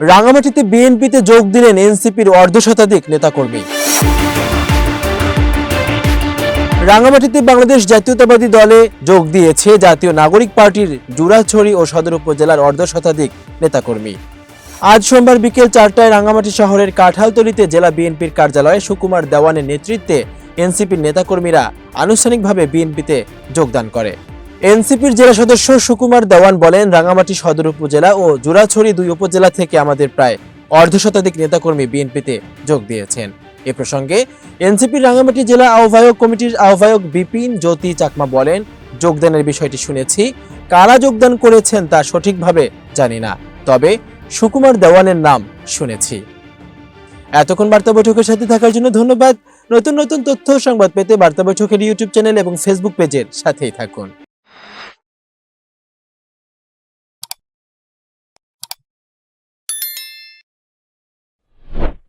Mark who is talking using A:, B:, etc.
A: রাঙামাটিতে বিএনপিতে যোগ দিলেন এনসিপির অর্ধশতাধিক নেতাকর্মী। রাঙামাটিতে বাংলাদেশ জাতীয়তাবাদী দলে যোগ দিয়েছে জাতীয় নাগরিক পার্টির জুরাছড়ি ও সদর উপজেলার অর্ধশতাধিক নেতাকর্মী। আজ সোমবার বিকেল চারটায় রাঙামাটি শহরের কাঁঠালতলিতে জেলা বিএনপির কার্যালয়ে সুকুমার দেওয়ানের নেতৃত্বে এনসিপির নেতাকর্মীরা আনুষ্ঠানিকভাবে বিএনপিতে যোগদান করে। এনসিপির জেলা সদস্য সুকুমার দেওয়ান বলেন, রাঙামাটি সদর উপজেলা ও জুরাছড়ি দুই উপজেলা থেকে আমাদের প্রায় অর্ধশতাধিক নেতাকর্মী বিএনপিতে যোগ দিয়েছেন। এ প্রসঙ্গে এনসিপির রাঙামাটি জেলা আহ্বায়ক কমিটির আহ্বায়ক বিপিন জ্যোতি চাকমা বলেন, যোগদানের বিষয়টি শুনেছি, কারা যোগদান করেছেন তা সঠিকভাবে জানি না, তবে সুকুমার দেওয়ানের নাম শুনেছি। এতক্ষণ বার্তা বৈঠকের সাথে থাকার জন্য ধন্যবাদ। নতুন নতুন তথ্য সংবাদ পেতে বার্তা বৈঠকের ইউটিউব চ্যানেল এবং ফেসবুক পেজের সাথেই থাকুন।